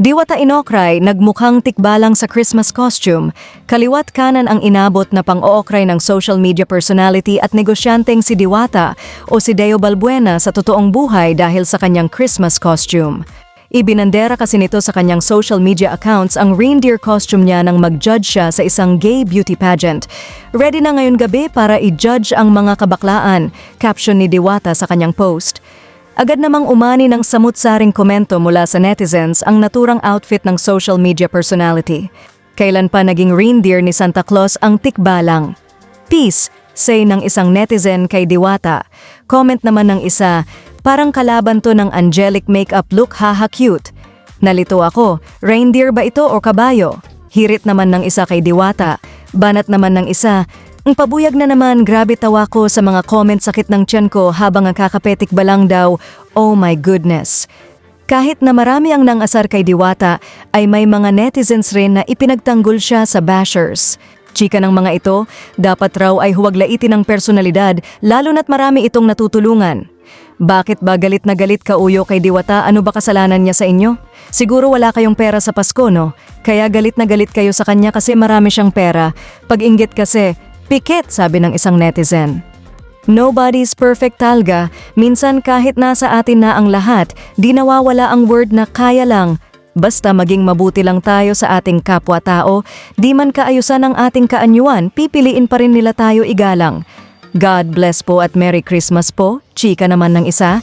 Diwata Inokray nagmukhang tikbalang sa Christmas costume. Kaliwat kanan ang inabot na pang-ookray ng social media personality at negosyanteng si Diwata o si Deo Balbuena sa totoong buhay dahil sa kanyang Christmas costume. Ibinandera kasi nito sa kanyang social media accounts ang reindeer costume niya nang mag-judge siya sa isang gay beauty pageant. Ready na ngayon gabi para i-judge ang mga kabaklaan, caption ni Diwata sa kanyang post. Agad namang umani ng samut-saring komento mula sa netizens ang naturang outfit ng social media personality. Kailan pa naging reindeer ni Santa Claus ang tikbalang. Peace, say ng isang netizen kay Diwata. Comment naman ng isa, parang kalaban to ng angelic makeup look haha cute. Nalito ako, reindeer ba ito o kabayo? Hirit naman ng isa kay Diwata. Banat naman ng isa, ang pabuyag na naman grabe tawa ko sa mga comment sakit ng tiyan ko habang ang kakapetik ba lang daw, oh my goodness. Kahit na marami ang nangasar kay Diwata, ay may mga netizens rin na ipinagtanggol siya sa bashers. Chika ng mga ito, dapat raw ay huwag laitin ng personalidad lalo na't marami itong natutulungan. Bakit ba galit na galit ka uyo kay Diwata? Ano ba kasalanan niya sa inyo? Siguro wala kayong pera sa Pasko, no? Kaya galit na galit kayo sa kanya kasi marami siyang pera. Pag inggit kasi, pikit sabi ng isang netizen. Nobody's perfect talga. Minsan kahit nasa atin na ang lahat, di nawawala ang word na kaya lang. Basta maging mabuti lang tayo sa ating kapwa-tao, di man kaayusan ang ating kaanyuan, pipiliin pa rin nila tayo igalang. God bless po at Merry Christmas po, chika naman ng isa.